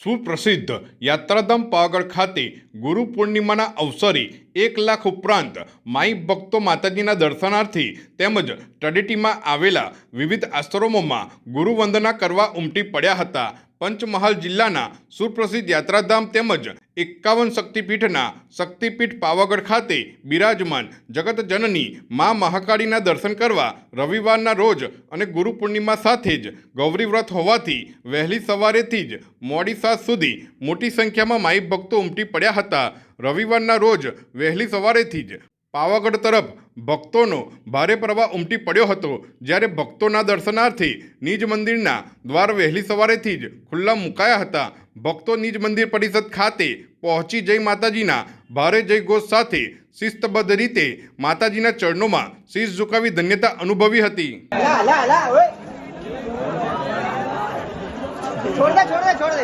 સુપ્રસિદ્ધ યાત્રાધામ પાવાગઢ ખાતે ગુરુ પૂર્ણિમાના અવસરે એક લાખ ઉપરાંત માઈ ભક્તો માતાજીના દર્શનાર્થી તેમજ તળેટીમાં આવેલા વિવિધ આશ્રમોમાં ગુરુવંદના કરવા ઉમટી પડ્યા હતા. પંચમહાલ જિલ્લાના સુપ્રસિદ્ધ યાત્રાધામ તેમજ એકાવન શક્તિપીઠના શક્તિપીઠ પાવાગઢ ખાતે બિરાજમાન જગતજનની મા મહાકાળીના દર્શન કરવા રવિવારના રોજ અને ગુરુ પૂર્ણિમા સાથે જ ગૌરીવ્રત હોવાથી વહેલી સવારેથી જ મોડી સાંજ સુધી મોટી સંખ્યામાં માઈ ભક્તો ઉમટી પડ્યા હતા. રવિવારના રોજ વહેલી સવારેથી જ પાવાગઢ તરફ ભક્તોનો ભારે પ્રવાહ ઉમટી પડ્યો હતો. જ્યારે ભક્તોના દર્શનાર્થે નિજ મંદિરના દ્વાર વહેલી સવારેથી જ ખુલ્લા મુકાયા હતા. ભક્તો નિજ મંદિર પરિષદ ખાતે પહોંચી જઈ માતાજીના ભારે જયઘોષ સાથે શિસ્તબદ્ધ રીતે માતાજીના ચરણોમાં શીશ ઝુકાવી ધન્યતા અનુભવી હતી. છોડ છોડ છોડ